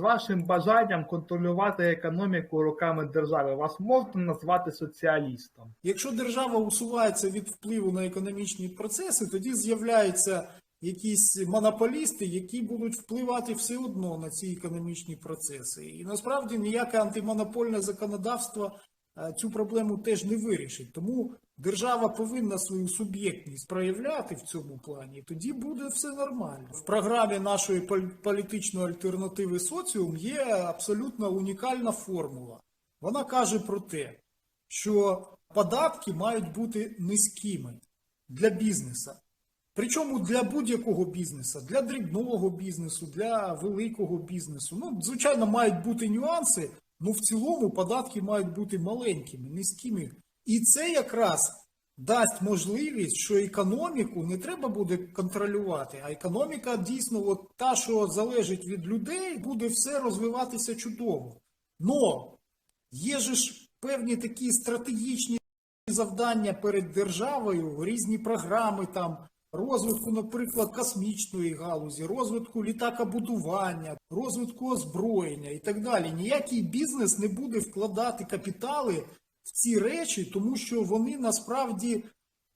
вашим бажанням контролювати економіку руками держави, вас можна назвати соціалістом? Якщо держава усувається від впливу на економічні процеси, тоді з'являються якісь монополісти, які будуть впливати все одно на ці економічні процеси. І насправді ніяке антимонопольне законодавство цю проблему теж не вирішить. Тому держава повинна свою суб'єктність проявляти в цьому плані, і тоді буде все нормально. В програмі нашої політичної альтернативи соціум є абсолютно унікальна формула. Вона каже про те, що податки мають бути низькими для бізнесу. Причому для будь-якого бізнесу, для дрібного бізнесу, для великого бізнесу. Ну, звичайно, мають бути нюанси, але в цілому податки мають бути маленькими, низькими. І це якраз дасть можливість, що економіку не треба буде контролювати, а економіка дійсно, от та, що залежить від людей, буде все розвиватися чудово. Но є ж певні такі стратегічні завдання перед державою, різні програми там розвитку, наприклад, космічної галузі, розвитку літакобудування, розвитку озброєння і так далі. Ніякий бізнес не буде вкладати капітали в ці речі, тому що вони насправді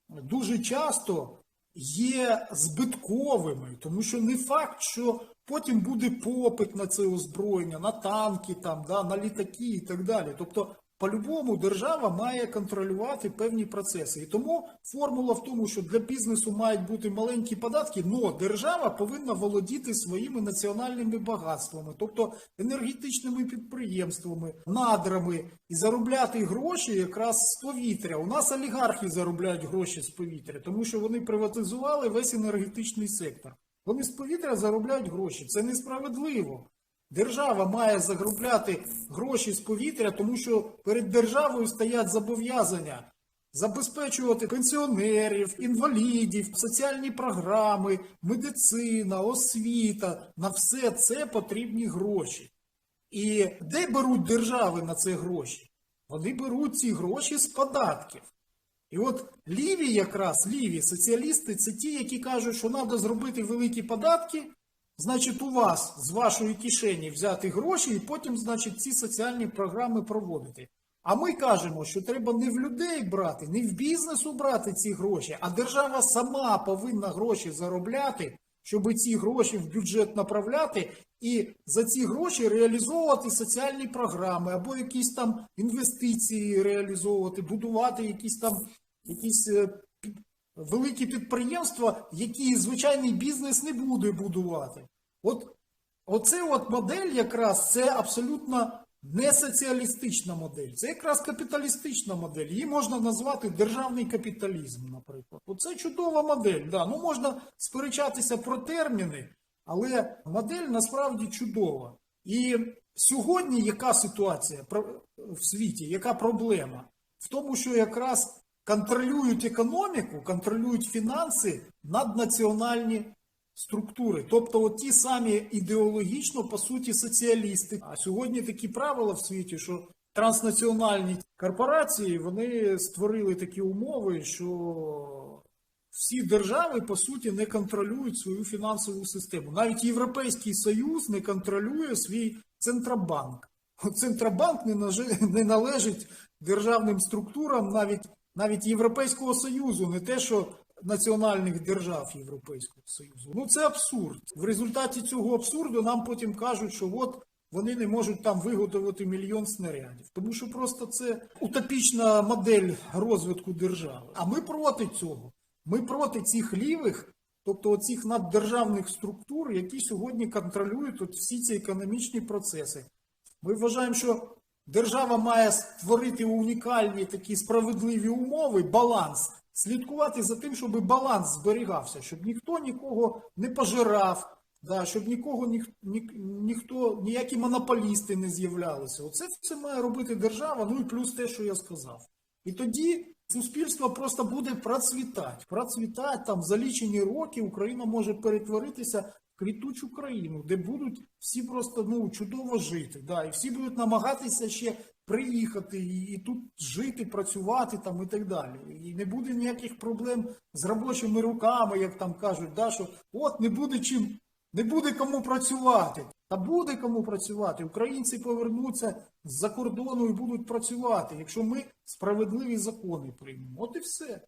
дуже часто є збитковими, тому що не факт, що потім буде попит на це озброєння, на танки, там, да, на літаки і так далі. Тобто, по-любому держава має контролювати певні процеси. І тому формула в тому, що для бізнесу мають бути маленькі податки, але держава повинна володіти своїми національними багатствами, тобто енергетичними підприємствами, надрами і заробляти гроші якраз з повітря. У нас олігархи заробляють гроші з повітря, тому що вони приватизували весь енергетичний сектор. Вони з повітря заробляють гроші. Це несправедливо. Держава має заробляти гроші з повітря, тому що перед державою стоять зобов'язання забезпечувати пенсіонерів, інвалідів, соціальні програми, медицина, освіта. На все це потрібні гроші. І де беруть держави на це гроші? Вони беруть ці гроші з податків. І от ліві, якраз ліві соціалісти, це ті, які кажуть, що треба зробити великі податки, значить, у вас з вашої кишені взяти гроші і потім, значить, ці соціальні програми проводити. А ми кажемо, що треба не в людей брати, не в бізнесу брати ці гроші, а держава сама повинна гроші заробляти, щоб ці гроші в бюджет направляти і за ці гроші реалізовувати соціальні програми або якісь там інвестиції реалізовувати, будувати якісь там якісь е, великі підприємства, які звичайний бізнес не буде будувати. От оце от модель якраз це абсолютно не соціалістична модель, це якраз капіталістична модель. Її можна назвати державний капіталізм, наприклад. Оце чудова модель. Да. Ну можна сперечатися про терміни, але модель насправді чудова. І сьогодні яка ситуація в світі, яка проблема? В тому, що якраз контролюють економіку, контролюють фінанси наднаціональні структури. Тобто от ті самі ідеологічно, по суті, соціалісти. А сьогодні такі правила в світі, що транснаціональні корпорації вони створили такі умови, що всі держави, по суті, не контролюють свою фінансову систему. Навіть Європейський Союз не контролює свій Центробанк. Центробанк не належить державним структурам навіть, навіть Європейського Союзу, не те, що національних держав Європейського Союзу. Ну це абсурд. В результаті цього абсурду нам потім кажуть, що от вони не можуть там виготовити мільйон снарядів. Тому що просто це утопічна модель розвитку держави. А ми проти цього. Ми проти цих лівих, тобто оцих наддержавних структур, які сьогодні контролюють от всі ці економічні процеси. Ми вважаємо, що держава має створити унікальні такі справедливі умови, баланс, слідкувати за тим, щоб баланс зберігався, щоб ніхто нікого не пожирав, да, щоб нікого ніх, ні, ніхто, ніякі монополісти не з'являлися. Оце все має робити держава, ну і плюс те, що я сказав. І тоді суспільство просто буде процвітати. Процвітати там за лічені роки Україна може перетворитися квітучу країну, де будуть всі просто ну, чудово жити. Да, і всі будуть намагатися ще приїхати і, і тут жити, працювати там і так далі. І не буде ніяких проблем з робочими руками, як там кажуть, да, що от не буде чим, не буде кому працювати. Та буде кому працювати. Українці повернуться з-за кордону і будуть працювати, якщо ми справедливі закони приймемо. От і все.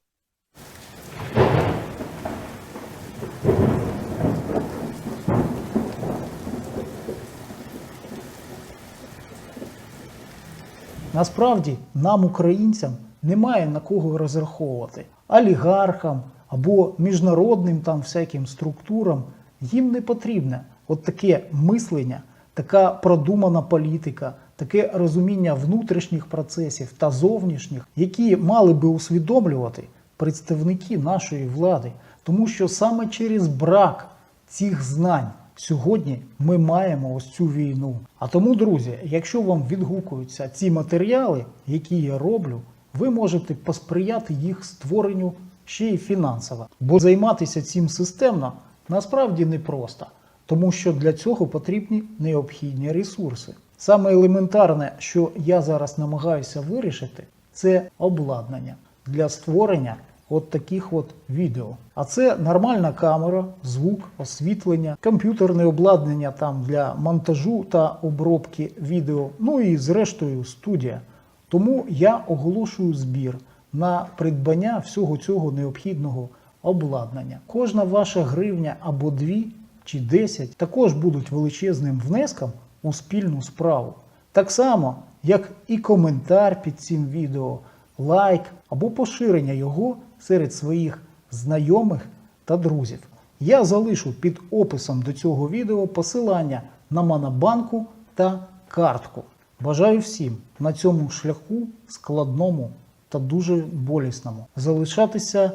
Насправді нам, українцям, немає на кого розраховувати. Олігархам або міжнародним там всяким структурам їм не потрібне от таке мислення, така продумана політика, таке розуміння внутрішніх процесів та зовнішніх, які мали би усвідомлювати представники нашої влади, тому що саме через брак цих знань сьогодні ми маємо ось цю війну. А тому, друзі, якщо вам відгукуються ці матеріали, які я роблю, ви можете посприяти їх створенню ще й фінансово. Бо займатися цим системно насправді непросто, тому що для цього потрібні необхідні ресурси. Саме елементарне, що я зараз намагаюся вирішити, це обладнання для створення от таких от відео. А це нормальна камера, звук, освітлення, комп'ютерне обладнання там для монтажу та обробки відео, ну і зрештою студія. Тому я оголошую збір на придбання всього цього необхідного обладнання. Кожна ваша гривня або дві чи десять також будуть величезним внеском у спільну справу. Так само, як і коментар під цим відео, лайк або поширення його серед своїх знайомих та друзів. Я залишу під описом до цього відео посилання на Монобанку та картку. Бажаю всім на цьому шляху складному та дуже болісному залишатися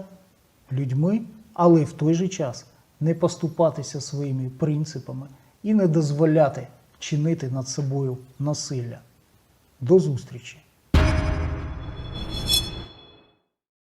людьми, але в той же час не поступатися своїми принципами і не дозволяти чинити над собою насилля. До зустрічі!